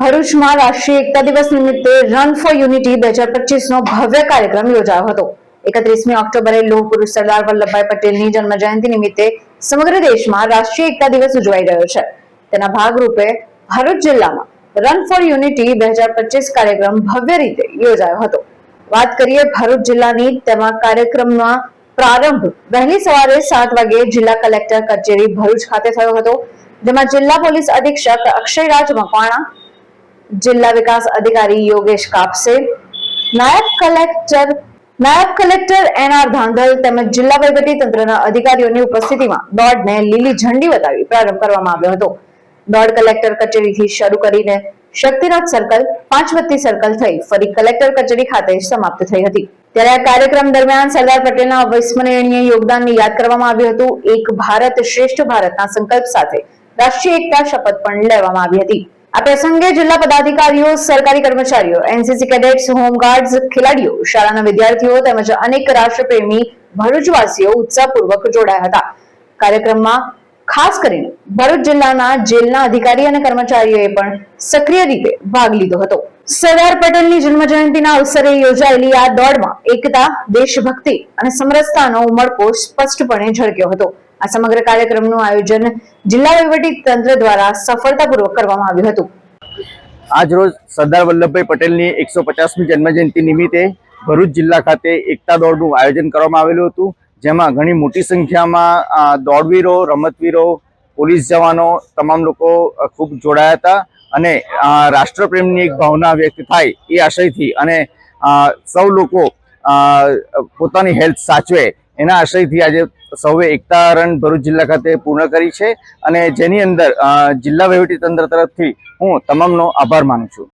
ભરૂચમાં રાષ્ટ્રીય એકતા દિવસ નિમિત્તે રન ફોર યુનિટી બે હજાર પચીસનો ભવ્ય કાર્યક્રમ યોજાયો હતો. એકત્રીસમી ઓક્ટોબરે લોહ પુરુષ સરદાર વલ્લભભાઈ પટેલની જન્મ જયંતિ નિમિત્તે સમગ્ર દેશમાં રાષ્ટ્રીય એકતા દિવસ ઉજવાઈ રહ્યો છે. તેના ભાગરૂપે ભરૂચ જિલ્લામાં રન ફોર યુનિટી બે હજાર પચીસ કાર્યક્રમ ભવ્ય રીતે યોજાયો હતો. વાત કરીએ ભરૂચ જિલ્લાની, તેમાં કાર્યક્રમમાં પ્રારંભ વહેલી સવારે સાત વાગે જિલ્લા કલેક્ટર કચેરી ભરૂચ ખાતે થયો હતો. જેમાં જિલ્લા પોલીસ અધિક્ષક અક્ષયરાજ મકવાણા જિલ્લા વિકાસ અધિકારી યોગેશ કાપસે, નાયબ કલેક્ટર નાયબ કલેક્ટર એન આર ધાંધલ તેમજ જિલ્લા વહીવટી તંત્રના અધિકારીઓની ઉપસ્થિતિમાં દોડને લીલી ઝંડી બતાવી પ્રારંભ કરવામાં આવ્યો હતો. દોડ કલેક્ટર કચેરીથી શરૂ કરીને શક્તિનાથ સર્કલ પાંચવત્તી સર્કલ થઈ ફરી કલેક્ટર કચેરી ખાતે સમાપ્ત થઈ હતી. ત્યારે આ કાર્યક્રમ દરમિયાન સરદાર પટેલના અવિસ્મરણીય યોગદાનને યાદ કરવામાં આવ્યું હતું. એક ભારત શ્રેષ્ઠ ભારતના સંકલ્પ સાથે રાષ્ટ્રીય એકતા શપથ પણ લેવામાં આવી હતી. આ પ્રસંગે જિલ્લા પદાધિકારીઓ, સરકારી કર્મચારીઓ, એનસીસી કેડેટ્સ, હોમગાર્ડ્સ, ખેલાડીઓ, શાળાના વિદ્યાર્થીઓ તેમજ અનેક રાષ્ટ્રપ્રેમી ભરૂચવાસીઓ ઉત્સાહપૂર્વક જોડાયા હતા. કાર્યક્રમમાં ખાસ કરીને ભરૂચ જિલ્લાના જેલના અધિકારી અને કર્મચારીઓએ પણ સક્રિય રીતે ભાગ લીધો હતો. સરદાર પટેલની જન્મ જયંતિના અવસરે યોજાયેલી આ દોડમાં એકતા, દેશભક્તિ અને સમરસતાનો ઉમળકો સ્પષ્ટપણે ઝળક્યો હતો. આ સમગ્ર કાર્યક્રમનું આયોજન જિલ્લા વહીવટી તંત્ર દ્વારા સફળતાપૂર્વક કરવામાં આવ્યું હતું. આજ રોજ સરદાર વલ્લભભાઈ પટેલની એકસો પચાસમી જન્મજયંતિ નિમિત્તે ભરૂચ જિલ્લા ખાતે એકતા દોડનું આયોજન કરવામાં આવેલું હતું, જેમાં ઘણી મોટી સંખ્યામાં દોડવીરો, રમતવીરો, પોલીસ જવાનો, તમામ લોકો ખૂબ જોડાયા હતા અને રાષ્ટ્રપ્રેમની એક ભાવના વ્યક્ત થાય એ આશયથી અને સૌ લોકો પોતાની હેલ્થ સાચવે એના આશયથી આજે સૌએ એકતા રન ભરૂચ જિલ્લા ખાતે પૂર્ણ કરી છે. અને જેની અંદર જિલ્લા વહીવટી તંત્ર તરફથી હું તમામનો આભાર માનું છું.